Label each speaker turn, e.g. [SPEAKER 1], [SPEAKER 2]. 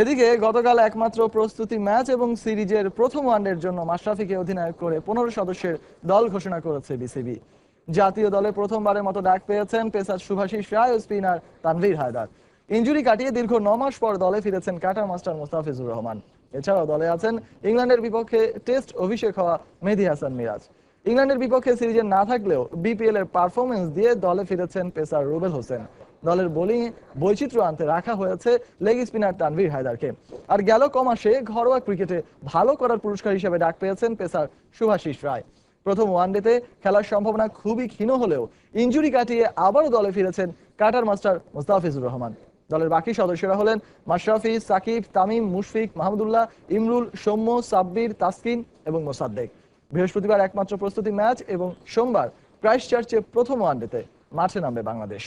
[SPEAKER 1] এদিকে গতকাল একমাত্র প্রস্তুতি ম্যাচ এবং সিরিজের প্রথম ওয়ানডের জন্য মাশরাফিকে অধিনায়ক করে পনেরো সদস্যের দল ঘোষণা করেছে বিসিবি। জাতীয় দলে প্রথমবারের মতো ডাক পেয়েছেন পেসার সুভাষিস রায় ও স্পিনার তানভীর হায়দার। ইঞ্জুরি কাটিয়ে দীর্ঘ ন মাস পর দলে ফিরেছেন কাটার মাস্টার মোস্তাফিজুর রহমান। এছাড়াও দলে আছেন ইংল্যান্ডের বিপক্ষে টেস্ট অভিষেক হওয়া মেহেদী হাসান মিরাজ। ইংল্যান্ডের বিপক্ষে সিরিজে না থাকলেও বিপিএল এর পারফরমেন্স দিয়ে দলে ফিরেছেন পেসার রুবেল হোসেন। দলের বোলিং বৈচিত্র্য আনতে রাখা হয়েছে লেগ স্পিনার তানভীর হায়দারকে। আর গেল কমাসে ঘরোয়া ক্রিকেটে ভালো করার পুরস্কার হিসেবে ডাক পেয়েছেন পেসার সুভাষিস রায়। প্রথম ওয়ানডেতে খেলার সম্ভাবনা খুবই ক্ষীণ হলেও ইঞ্জুরি কাটিয়ে আবারও দলে ফিরেছেন কাটার মাস্টার মোস্তাফিজুর রহমান। দলের বাকি সদস্যরা হলেন মাশরাফি, সাকিব, তামিম, মুশফিক, মাহমুদুল্লাহ, ইমরুল, সৌম্য, সাব্বির, তাসকিন এবং মোসাদ্দেক। বৃহস্পতিবার একমাত্র প্রস্তুতি ম্যাচ এবং সোমবার ক্রাইস্ট চার্চে প্রথম ওয়ানডেতে মাঠে নামবে বাংলাদেশ।